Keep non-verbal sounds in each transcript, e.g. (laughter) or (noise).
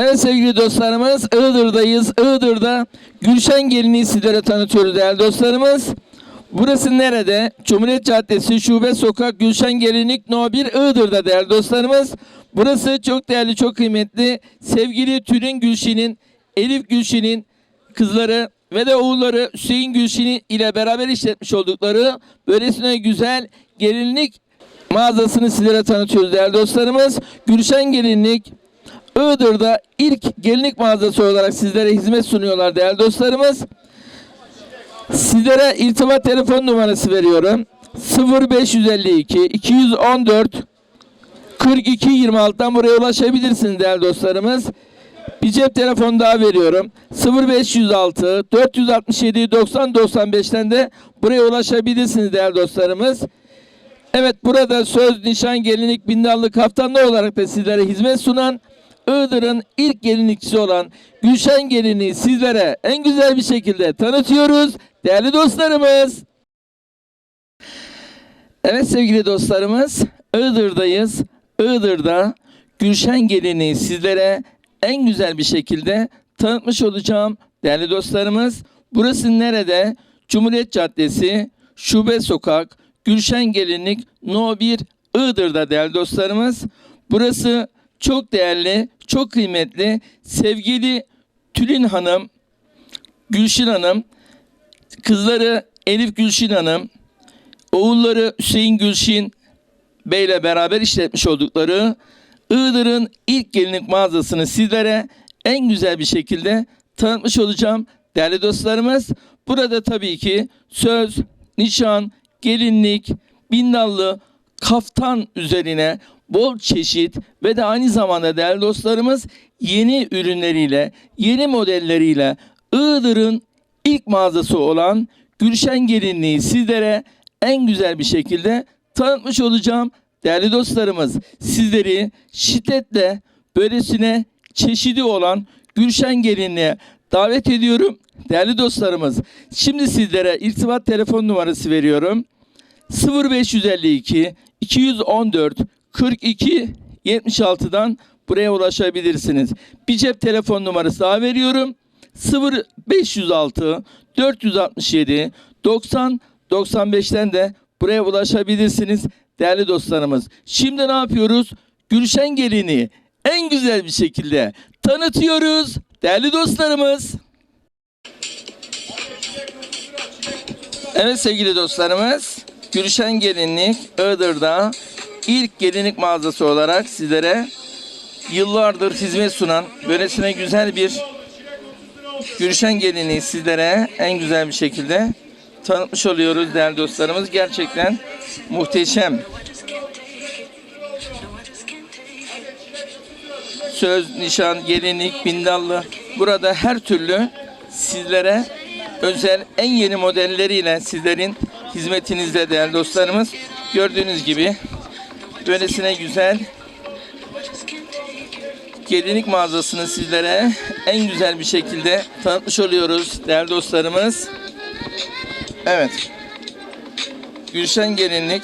Evet sevgili dostlarımız Iğdır'dayız. Iğdır'da Gülşen Gelinliği sizlere tanıtıyoruz değerli dostlarımız. Burası nerede? Cumhuriyet Caddesi Şube Sokak Gülşen Gelinlik No 1 Iğdır'da değerli dostlarımız. Burası çok değerli, çok kıymetli. Sevgili Tülin Gülşin'in, Elif Gülşin'in kızları ve de oğulları Hüseyin Gülşin ile beraber işletmiş oldukları böylesine güzel gelinlik mağazasını sizlere tanıtıyoruz değerli dostlarımız. Gülşen Gelinlik Iğdır'da ilk gelinlik mağazası olarak sizlere hizmet sunuyorlar değerli dostlarımız. Sizlere irtibat telefon numarası veriyorum. 0552 214 42 26'dan buraya ulaşabilirsiniz değerli dostlarımız. Bir cep telefonu daha veriyorum. 0506 467 90 95'ten de buraya ulaşabilirsiniz değerli dostlarımız. Evet burada söz, nişan, gelinlik, bindallık, kaftanlı olarak da sizlere hizmet sunan Iğdır'ın ilk gelinlikçisi olan Gülşen Gelinliği sizlere en güzel bir şekilde tanıtıyoruz. Değerli dostlarımız. Evet sevgili dostlarımız Iğdır'dayız. Iğdır'da Gülşen Gelinliği sizlere en güzel bir şekilde tanıtmış olacağım. Değerli dostlarımız burası nerede? Cumhuriyet Caddesi, Şube Sokak, Gülşen Gelinlik No 1 Iğdır'da değerli dostlarımız. Burası çok değerli, çok kıymetli sevgili Tülin Hanım, Gülşin Hanım, kızları Elif Gülşin Hanım, oğulları Hüseyin Gülşin Bey'le beraber işletmiş oldukları Iğdır'ın ilk gelinlik mağazasını sizlere en güzel bir şekilde tanıtmış olacağım. Değerli dostlarımız, burada tabii ki söz, nişan, gelinlik, bindallı, kaftan üzerine bol çeşit ve de aynı zamanda değerli dostlarımız yeni ürünleriyle, yeni modelleriyle Iğdır'ın ilk mağazası olan Gülşen Gelinliği sizlere en güzel bir şekilde tanıtmış olacağım. Değerli dostlarımız sizleri şiddetle böylesine çeşidi olan Gülşen Gelinliğe davet ediyorum. Değerli dostlarımız şimdi sizlere irtibat telefon numarası veriyorum. 0552 214 42 76'dan buraya ulaşabilirsiniz. Bir cep telefon numarası daha veriyorum. 0506 467 90 95'ten de buraya ulaşabilirsiniz değerli dostlarımız. Şimdi ne yapıyoruz? Gülşen gelini en güzel bir şekilde tanıtıyoruz değerli dostlarımız. Evet sevgili dostlarımız, Gülşen Gelinlik Iğdır'da ilk gelinlik mağazası olarak sizlere yıllardır hizmet sunan böylesine güzel bir Gülşen Gelinliği sizlere en güzel bir şekilde tanıtmış oluyoruz değerli dostlarımız. Gerçekten muhteşem. Söz, nişan, gelinlik, bindallı. Burada her türlü sizlere özel en yeni modelleriyle sizlerin hizmetinizde değerli dostlarımız. Gördüğünüz gibi böylesine güzel gelinlik mağazasını sizlere en güzel bir şekilde tanıtmış oluyoruz değerli dostlarımız. Evet. Gülşen Gelinlik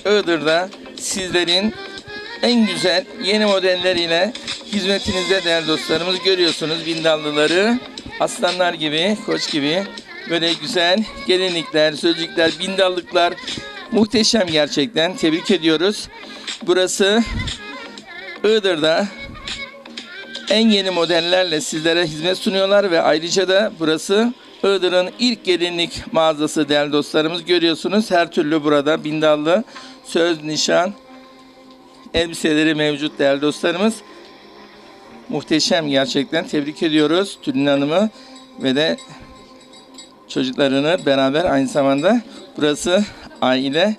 Iğdır'da sizlerin en güzel yeni modelleriyle hizmetinizde değerli dostlarımız görüyorsunuz bindallıları aslanlar gibi koç gibi böyle güzel gelinlikler sözcükler bindallıklar muhteşem gerçekten tebrik ediyoruz burası Iğdır'da en yeni modellerle sizlere hizmet sunuyorlar ve ayrıca da burası Iğdır'ın ilk gelinlik mağazası değerli dostlarımız görüyorsunuz. Her türlü burada bindallı söz, nişan elbiseleri mevcut değerli dostlarımız. Muhteşem gerçekten. Tebrik ediyoruz Tülin Hanım'ı ve de çocuklarını beraber aynı zamanda burası aile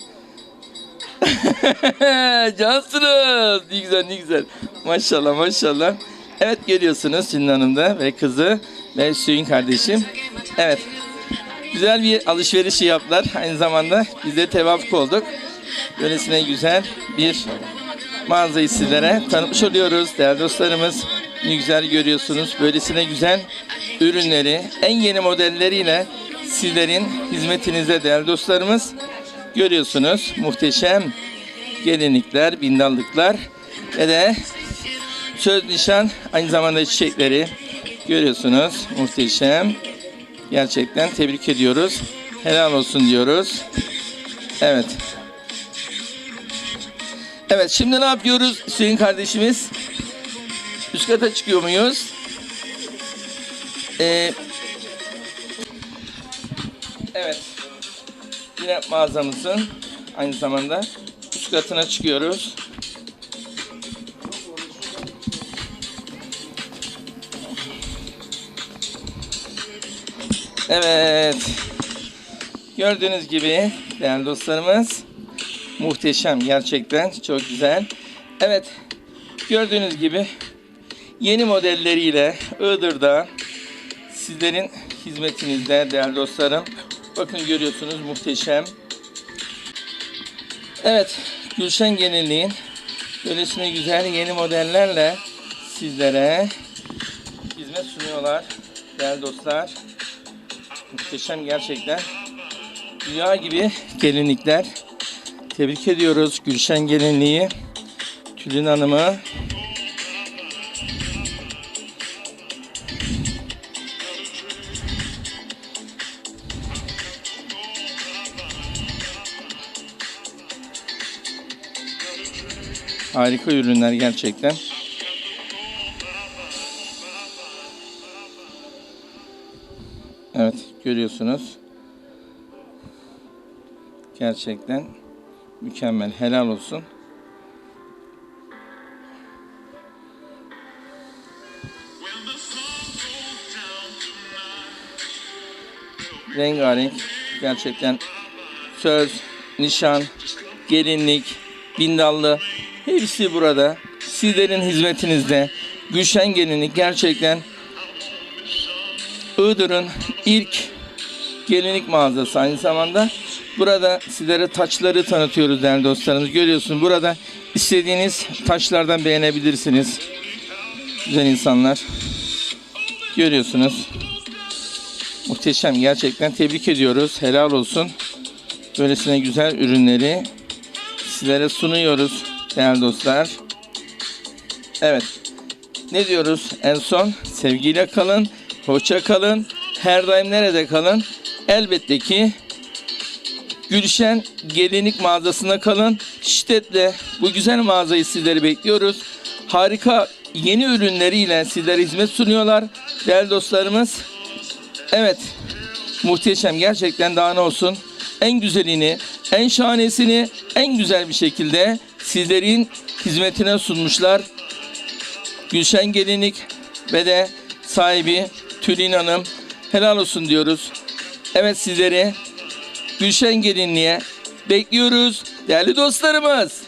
(laughs) Cansınız. Ne güzel ne güzel. Maşallah maşallah. Evet görüyorsunuz Tülin Hanım da ve kızı ve Hüseyin kardeşim. Evet. Güzel bir alışverişi yaptılar. Aynı zamanda biz de tevafuk olduk. Böylesine güzel bir mağazayı sizlere tanıtmış oluyoruz değerli dostlarımız. Ne güzel görüyorsunuz. Böylesine güzel ürünleri en yeni modelleriyle sizlerin hizmetinizde değerli dostlarımız. Görüyorsunuz muhteşem gelinlikler, bindallıklar ve de söz nişan aynı zamanda çiçekleri görüyorsunuz. Muhteşem. Gerçekten tebrik ediyoruz. Helal olsun diyoruz. Evet. Evet şimdi ne yapıyoruz Hüseyin kardeşimiz? Üst kata çıkıyor muyuz? Ee, Yine mağazamızın aynı zamanda üst katına çıkıyoruz. Evet. Gördüğünüz gibi değerli dostlarımız muhteşem gerçekten çok güzel. Evet. Gördüğünüz gibi yeni modelleriyle Iğdır'da sizlerin hizmetinizde değerli dostlarım. Bakın görüyorsunuz muhteşem. Evet, Gülşen Genelliğin böylesine güzel yeni modellerle sizlere hizmet sunuyorlar değerli dostlar. Muhteşem gerçekten. Dünya gibi gelinlikler. Tebrik ediyoruz Gülşen Gelinliği. Tülin Hanım'ı. Harika ürünler gerçekten. Evet görüyorsunuz. Gerçekten mükemmel. Helal olsun. Rengarenk. Gerçekten söz, nişan, gelinlik, bindallı hepsi burada. Sizlerin hizmetinizde. Gülşen Gelinlik gerçekten Iğdır'ın ilk gelinlik mağazası aynı zamanda. Burada sizlere taçları tanıtıyoruz değerli dostlarımız. Görüyorsunuz burada istediğiniz taşlardan beğenebilirsiniz. Güzel insanlar. Görüyorsunuz. Muhteşem gerçekten tebrik ediyoruz. Helal olsun. Böylesine güzel ürünleri sizlere sunuyoruz değerli dostlar. Evet. Ne diyoruz en son? Sevgiyle kalın, hoşça kalın, her daim nerede kalın? Elbette ki Gülşen Gelinlik mağazasında kalın. Şiddetle bu güzel mağazayı sizleri bekliyoruz. Harika yeni ürünleriyle sizlere hizmet sunuyorlar. Değerli dostlarımız. Evet. Muhteşem. Gerçekten daha ne olsun. En güzelini, en şahanesini en güzel bir şekilde sizlerin hizmetine sunmuşlar. Gülşen Gelinlik ve de sahibi Tülin Hanım helal olsun diyoruz. Evet sizleri Gülşen Gelinliğe bekliyoruz değerli dostlarımız.